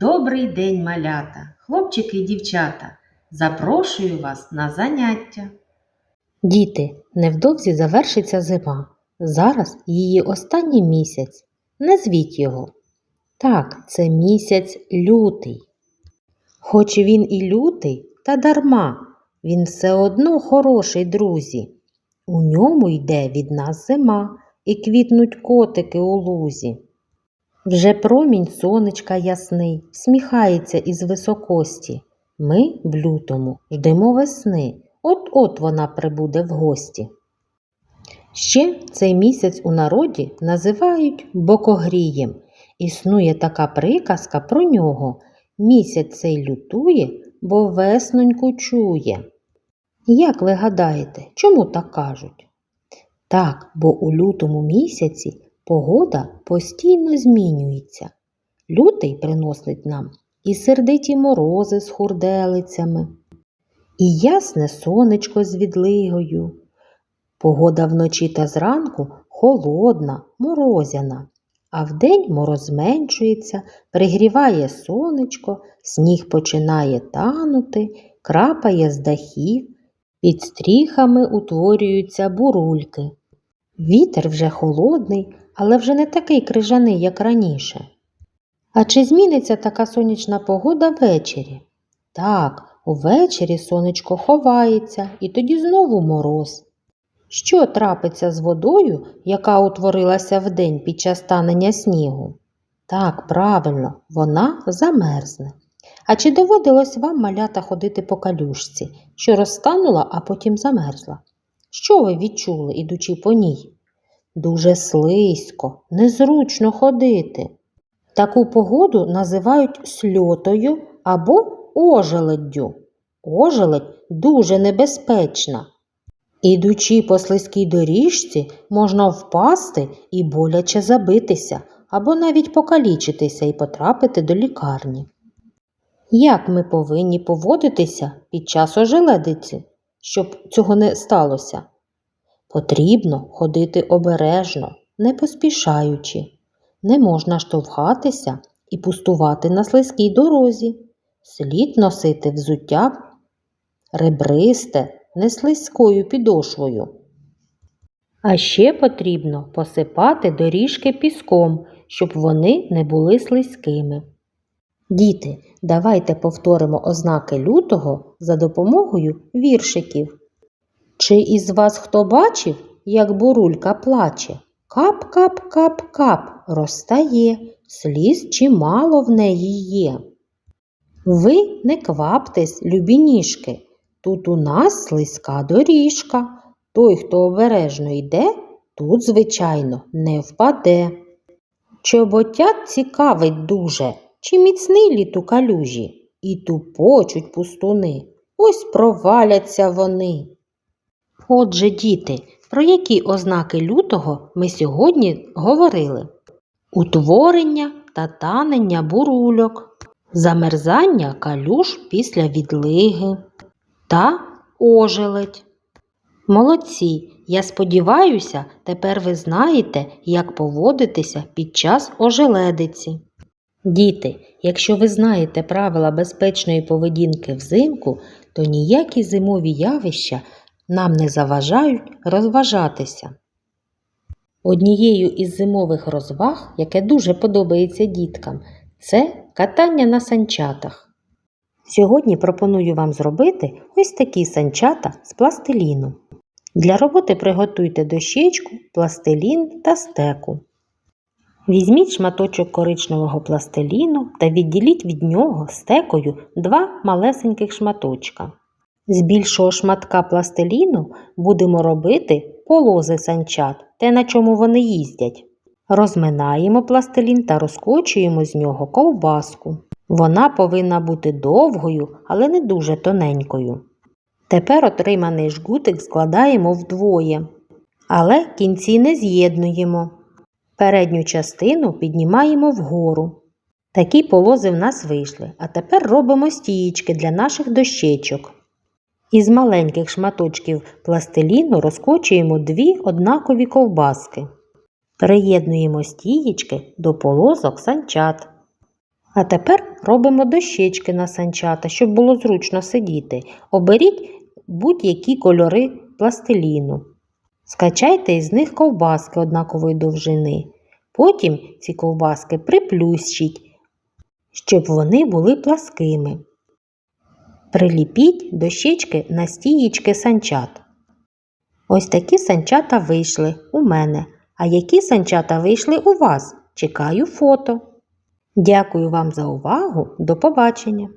Добрий день, малята, хлопчики і дівчата. Запрошую вас на заняття. Діти, невдовзі завершиться зима. Зараз її останній місяць. Назвіть його. Так, це місяць лютий. Хоч він і лютий, та дарма, він все одно хороший, друзі. У ньому йде від нас зима і квітнуть котики у лузі. Вже промінь сонечка ясний, сміхається із високості. Ми в лютому ждемо весни, от-от вона прибуде в гості. Ще цей місяць у народі називають бокогрієм. Існує така приказка про нього. Місяць цей лютує, бо весноньку чує. Як ви гадаєте, чому так кажуть? Так, бо у лютому місяці погода постійно змінюється. Лютий приносить нам і сердиті морози з хурделицями, і ясне сонечко з відлигою. Погода вночі та зранку холодна, морозяна, а вдень мороз зменшується, пригріває сонечко, сніг починає танути, крапає з дахів, під стріхами утворюються бурульки. Вітер вже холодний, але вже не такий крижаний, як раніше. А чи зміниться така сонячна погода ввечері? Так, увечері сонечко ховається і тоді знову мороз. Що трапиться з водою, яка утворилася вдень під час танення снігу? Так, правильно, вона замерзне. А чи доводилось вам малята ходити по калюшці, що розтанула, а потім замерзла? Що ви відчули, ідучи по ній? Дуже слизько, незручно ходити. Таку погоду називають сльотою або ожеледдю. Ожеледь дуже небезпечна. Ідучи по слизькій доріжці, можна впасти і боляче забитися, або навіть покалічитися і потрапити до лікарні. Як ми повинні поводитися під час ожеледиці, щоб цього не сталося? Потрібно ходити обережно, не поспішаючи. Не можна штовхатися і пустувати на слизькій дорозі. Слід носити взуття ребристе, не слизькою підошвою. А ще потрібно посипати доріжки піском, щоб вони не були слизькими. Діти, давайте повторимо ознаки лютого за допомогою віршиків. Чи із вас хто бачив, як бурулька плаче? Кап-кап-кап-кап розтає, сліз чимало в неї є. Ви не кваптесь, любі ніжки, тут у нас слизька доріжка. Той, хто обережно йде, тут, звичайно, не впаде. Чоботят цікавить дуже, чи міцний літ калюжі, і тупочуть пустуни, ось проваляться вони. Отже, діти, про які ознаки лютого ми сьогодні говорили? Утворення та танення бурульок, замерзання калюш після відлиги та ожеледь. Молодці! Я сподіваюся, тепер ви знаєте, як поводитися під час ожеледиці. Діти, якщо ви знаєте правила безпечної поведінки взимку, то ніякі зимові явища нам не заважають розважатися. Однією із зимових розваг, яке дуже подобається діткам, це катання на санчатах. Сьогодні пропоную вам зробити ось такі санчата з пластиліну. Для роботи приготуйте дощечку, пластилін та стеку. Візьміть шматочок коричневого пластиліну та відділіть від нього стекою два малесеньких шматочка. З більшого шматка пластиліну будемо робити полози санчат, те, на чому вони їздять. Розминаємо пластилін та розкочуємо з нього ковбаску. Вона повинна бути довгою, але не дуже тоненькою. Тепер отриманий жгутик складаємо вдвоє, але кінці не з'єднуємо. Передню частину піднімаємо вгору. Такі полози в нас вийшли, а тепер робимо стієчки для наших дощечок. Із маленьких шматочків пластиліну розкочуємо дві однакові ковбаски. Приєднуємо стієчки до полосок санчат. А тепер робимо дощечки на санчата, щоб було зручно сидіти. Оберіть будь-які кольори пластиліну. Скачайте із них ковбаски однакової довжини. Потім ці ковбаски приплющіть, щоб вони були пласкими. Приліпіть дощечки на стієчки санчат. Ось такі санчата вийшли у мене. А які санчата вийшли у вас? Чекаю фото. Дякую вам за увагу. До побачення!